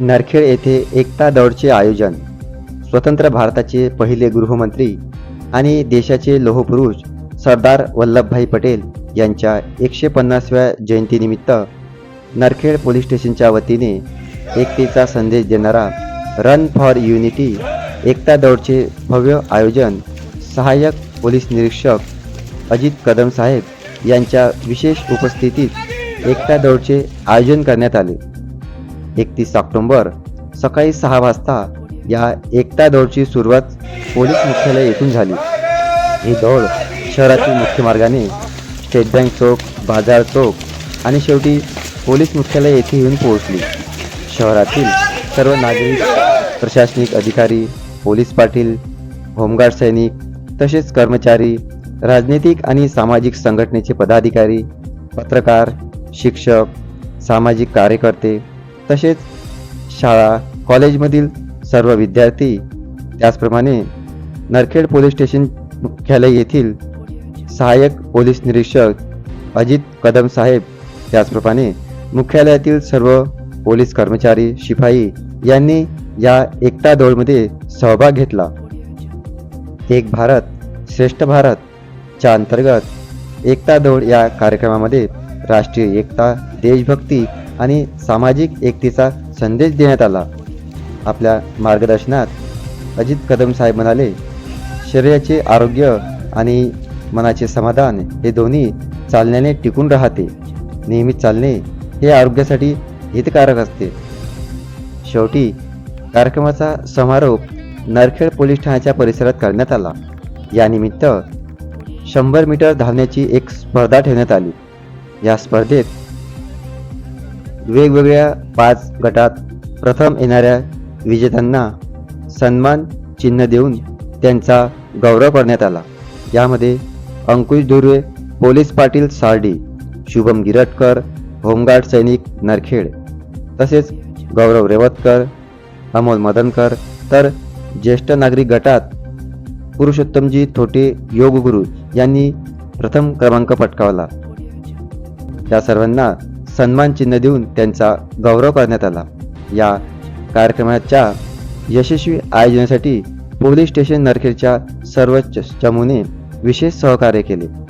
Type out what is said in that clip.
नरखेड येथे एकता दौडचे आयोजन स्वतंत्र भारताचे पहिले गृहमंत्री आणि देशाचे लोहपुरुष सरदार वल्लभभाई पटेल यांच्या एकशे पन्नासव्या जयंतीनिमित्त नरखेड पोलीस स्टेशनच्या वतीने एकतेचा संदेश देणारा रन फॉर युनिटी एकता दौडचे भव्य आयोजन सहाय्यक पोलीस निरीक्षक अजित कदम साहेब यांच्या विशेष उपस्थितीत एकता दौडचे आयोजन करण्यात आले. एकतीस ऑक्टोंबर सकाळी सहा वाजता या एकता दौडची सुरुवात पोलीस मुख्यालय येथून झाली. ही दौड शहरातील मुख्य मार्गाने स्टेट बँक चौक बाजार चौक आणि शेवटी पोलीस मुख्यालय येथे येऊन पोहोचली. शहरातील सर्व नागरिक प्रशासनिक अधिकारी पोलीस पाटील होमगार्ड सैनिक तसेच कर्मचारी राजनैतिक आणि सामाजिक संघटनेचे पदाधिकारी पत्रकार शिक्षक सामाजिक कार्यकर्ते तसेच शाळा कॉलेजमधील सर्व विद्यार्थी त्याचप्रमाणे नरखेड पोलीस स्टेशन मुख्यालय येथील सहाय्यक पोलीस निरीक्षक अजित कदम साहेब त्याचप्रमाणे मुख्यालयातील सर्व पोलीस कर्मचारी शिपाई यांनी या एकता दौडमध्ये सहभाग घेतला. एक भारत श्रेष्ठ भारत च्या अंतर्गत एकता दौड या कार्यक्रमामध्ये राष्ट्रीय एकता देशभक्ती आणि सामाजिक एकतेचा संदेश देण्यात आला. आपल्या मार्गदर्शनात अजित कदम साहेब म्हणाले शरीराचे आरोग्य आणि मनाचे समाधान हे दोन्ही चालण्याने टिकून राहते. नेहमी चालणे हे आरोग्यासाठी हितकारक असते. शेवटी कार्यक्रमाचा समारोप नरखेड पोलीस ठाण्याच्या परिसरात करण्यात आला. यानिमित्त शंभर मीटर धावण्याची एक स्पर्धा ठेवण्यात आली. या स्पर्धेत वेगवेगळ्या पाच गटात प्रथम येणाऱ्या विजेत्यांना सन्मान चिन्ह देऊन त्यांचा गौरव करण्यात आला. यामध्ये Ankush Dhurve police Patil Saradi Shubham Girtakar home guard सैनिक नरखेड तसेच गौरव रेवतकर अमोल मदनकर तर ज्येष्ठ नागरिक गटात पुरुषोत्तमजी थोटे योगगुरू यांनी प्रथम क्रमांक पटकावला. त्या सर्वांना सन्मान चिन्ह देऊन त्यांचा गौरव करण्यात आला. या कार्यक्रमाच्या यशस्वी आयोजनासाठी पोलीस स्टेशन नरखेडच्या सर्वच चमूने विशेष सहकार्य केले.